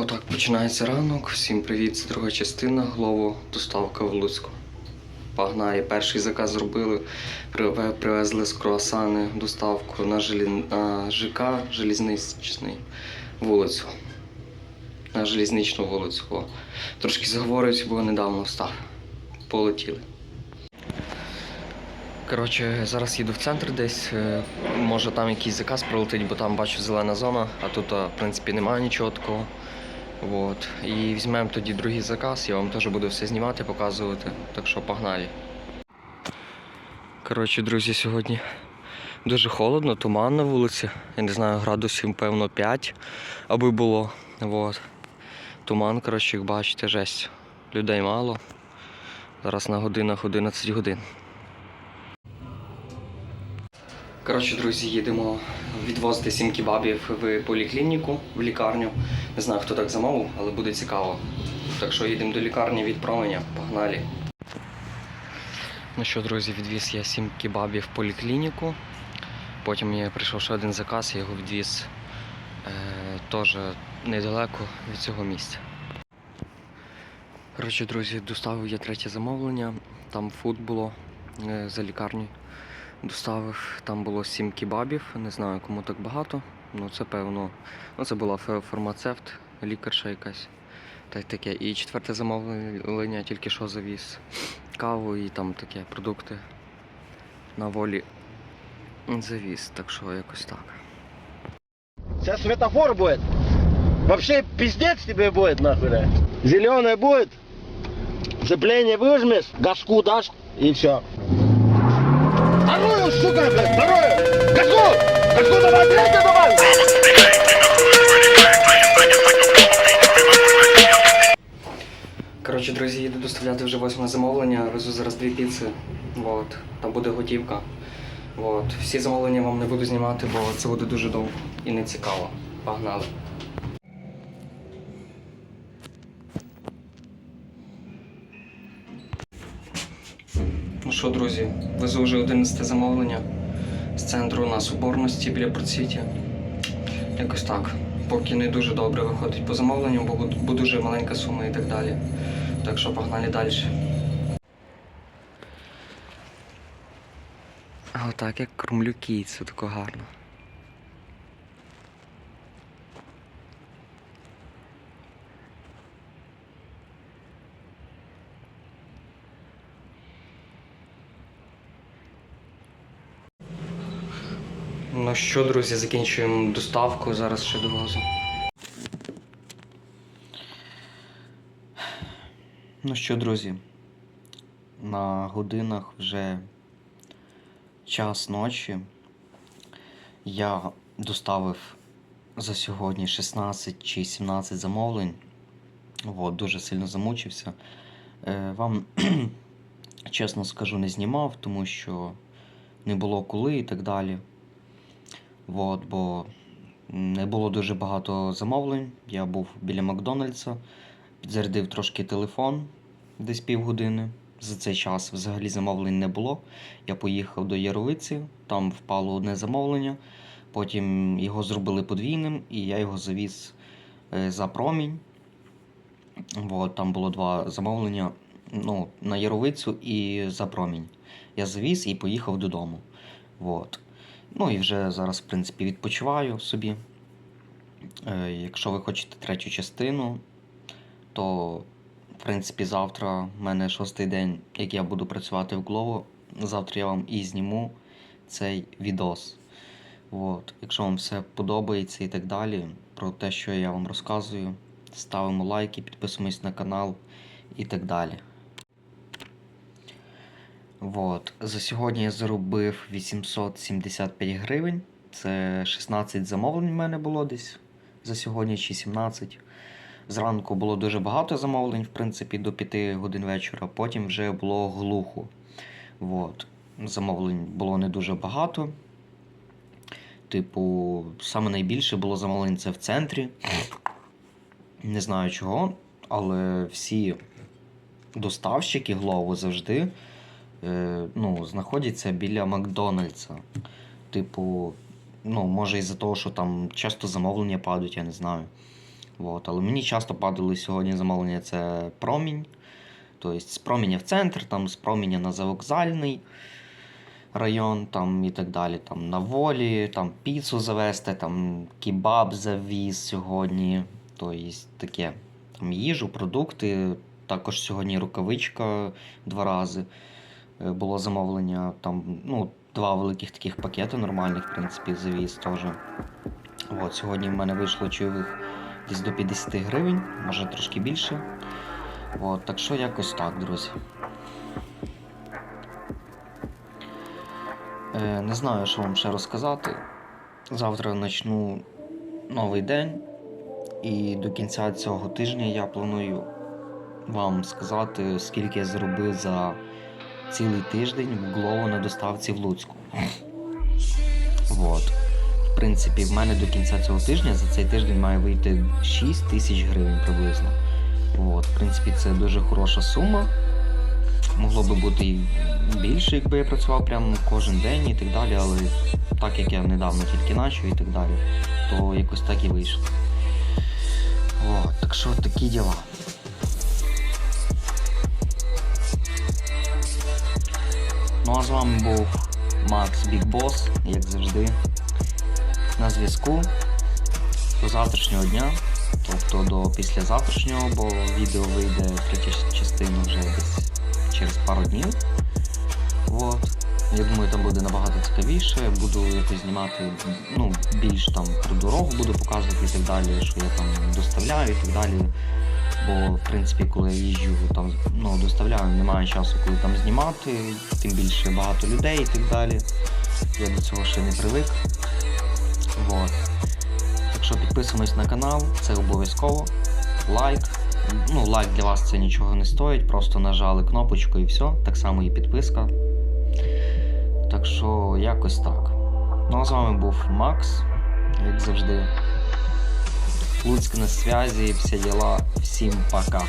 Отак починається ранок. Всім привіт, це друга частина. Голову доставка в Луцьку. Погнали. Перший заказ зробили. Привезли з круасани доставку на, желі... на ЖК Желізничний вулицю. На желізничну вулицю. Трошки заговорююсь, бо недавно встав. Полетіли. Коротше, зараз їду в центр десь. е, Може там якийсь заказ прилетить, бо там бачу зелена зона, а тут, в принципі, немає нічого такого. Вот. І візьмемо тоді другий заказ, я вам теж буду все знімати, показувати. Так що погнали. Коротше, друзі, сьогодні дуже холодно, туман на вулиці. Я не знаю, градусів, певно, 5, аби було. Вот. Туман, коротше, як бачите, жесть. Людей мало. Зараз на годинах 11 годин. Коротше, друзі, їдемо відвозити сім кебабів в поліклініку, в лікарню. Не знаю, хто так замовив, але буде цікаво. Так що їдемо до лікарні від променя. Погнали. Ну що, друзі, відвіз я сім кебабів в поліклініку. Потім мені прийшов ще один заказ, я його відвіз е, теж недалеко від цього місця. Коротше, друзі, доставив я третє замовлення. Там фуд було е, за лікарнею. Доставив, там було сім кебабів, не знаю кому так багато. Ну це певно. Ну це була фармацевт, лікарша якась. Та й таке. І четверте замовлення тільки що завіз. Каву і там таке продукти на волі завіз, так що якось так. Сейчас светофор будет. Вообще пиздец тебе будет нахуй. да. Зеленый будет. Сцепление выжмешь, газку дашь и все. Сука, блядь, вторую! Газку! Газку давай, третью давай! Коротше, друзі, їду доставляти вже восьме замовлення, везу зараз дві піци. Вот. Там буде готівка. Вот. Всі замовлення вам не буду знімати, бо це буде дуже довго і не цікаво. Погнали. Ну що, друзі, везу вже 11 замовлення з центру на Соборності біля Процвіті. Якось так. Поки не дуже добре виходить по замовленню, бо, бо дуже маленька сума і так далі. Так що погнали далі. А отак як кормлю кійцю, тако гарно. Ну що, друзі, закінчуємо доставку, зараз ще довозу. Ну що, друзі, на годинах вже час ночі. Я доставив за сьогодні 16 чи 17 замовлень. От, дуже сильно замучився. Е, вам, чесно скажу, не знімав, тому що не було коли і так далі. От, бо не було дуже багато замовлень. Я був біля Макдональдса, підзарядив трошки телефон десь півгодини. За цей час взагалі замовлень не було. Я поїхав до Яровиці, там впало одне замовлення. Потім його зробили подвійним, і я його завіз е, за промінь. От, там було два замовлення ну, на Яровицю і за промінь. Я завіз і поїхав додому. От. Ну і вже зараз, в принципі, відпочиваю собі. Е, якщо ви хочете третю частину, то, в принципі, завтра в мене шостий день, як я буду працювати в Glovo. Завтра я вам і зніму цей відос. От. Якщо вам все подобається і так далі, про те, що я вам розказую, ставимо лайки, підписуємось на канал і так далі. Вот. За сьогодні я заробив 875 гривень. Це 16 замовлень в мене було десь за сьогодні чи 17. Зранку було дуже багато замовлень, в принципі, до 5 годин вечора. Потім вже було глухо. Вот. Замовлень було не дуже багато. Типу, саме найбільше було замовлень це в центрі. Не знаю чого, але всі доставщики Глово завжди е, ну, знаходяться біля Макдональдса. Типу, ну, може із-за того, що там часто замовлення падають, я не знаю. От. Але мені часто падали сьогодні замовлення це промінь. Тобто з проміня в центр, там з проміня на завокзальний район там, і так далі. Там на волі, там піцу завести, там кебаб завіз сьогодні. Тобто таке. Там їжу, продукти. Також сьогодні рукавичка два рази. Е, Було замовлення. Там, ну, два великих таких пакети нормальних, в принципі, завіз теж. От, сьогодні в мене вийшло чайових десь до 50 гривень, може трошки більше. От, так що якось так, друзі. Е, не знаю, що вам ще розказати. Завтра почну новий день, і до кінця цього тижня я планую вам сказати, скільки я заробив за цілий тиждень в Глово на доставці в Луцьку. Вот. В принципі, в мене до кінця цього тижня за цей тиждень має вийти 6 тисяч гривень приблизно. От, в принципі, це дуже хороша сума. Могло би бути і більше, якби я працював прямо кожен день і так далі, але так як я недавно тільки начав і так далі, то якось так і вийшло. От, так що такі діла. Ну а з вами був Макс Біг Бос, як завжди, на зв'язку до завтрашнього дня, тобто до післязавтрашнього, бо відео вийде третя частина вже десь через пару днів. Вот. Я думаю, там буде набагато цікавіше. Буду якось знімати ну, більш там про дорогу буду показувати і так далі, що я там доставляю і так далі. Бо, в принципі, коли я їжджу, там ну, доставляю, немає часу, коли там знімати, тим більше багато людей і так далі. Я до цього ще не привик. Вот. Так що підписуємось на канал, це обов'язково. Лайк. Ну, лайк для вас це нічого не стоїть, просто нажали кнопочку і все. Так само і підписка. Так що якось так. Ну а з вами був Макс, як завжди. Луцьк на связі, все дела. Всім пока.